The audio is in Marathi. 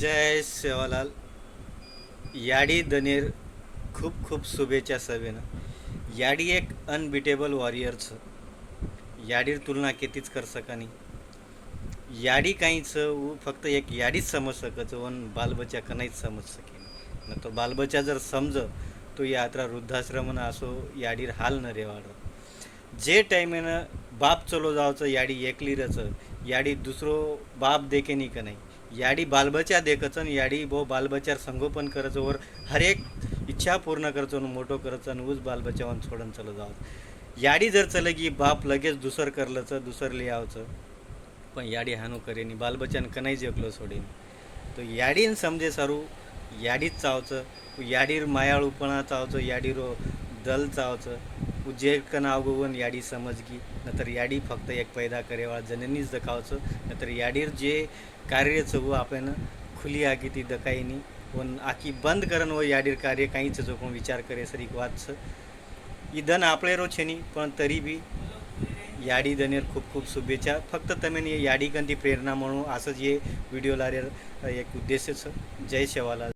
जय सेवालाल. याडी दनेर खूप खूप शुभेच्छा सभेनं याडी एक अनबिटेबल वॉरियरचं याडीर तुलना कितीच कर सकानी याडी काहीचं उ फक्त एक याडीच समज सकच वन बालबच्चा का नाहीच समज सकेन न तो बालबच्चा जर समज तो यात्रा वृद्धाश्रमनं असो याडीर हाल न रेवाड जे टायमेनं बाप चलो जावचं याडी एकलीरचं याडी दुसरो बाप देखेनी का नाही. याडी बालबच्चा देखचं आणि याडी बो बालबच्चार संगोपन करायचं वर हर एक इच्छा पूर्ण करायचं मोठो करचन करायचं आणि ऊस बालबच्चावन सोडून चलं जावं याडी जर चलं की बाप लगेच दुसर करलंचं दुसर लिहावचं पण याडी हानू करेनी बालबच्चान कनाई जगलो सोडेन. तो याडीन समजे सारू याडीच चावचं याडीर मायाळूपणा चावचं याडीरो दल चावचं. उज्जैर का नाव गोवन याडी समजगी नंतर याडी फक्त एक पैदा करेवाळ जननीच दखावचं नंतर याडीर जे कार्य चव आपण खुली आगी ती दकाईनी वन आखी बंद करन व याडीर कार्य काहीच जो कोण विचार करे सर एक वाच ई दन आपले रो छेनी पण तरी बी याडी दनेर खूप खूप शुभेच्छा. फक्त तमेन ये याडी गंधी प्रेरणा म्हणून असंच ये व्हिडिओला एक उद्देश जय शेवाला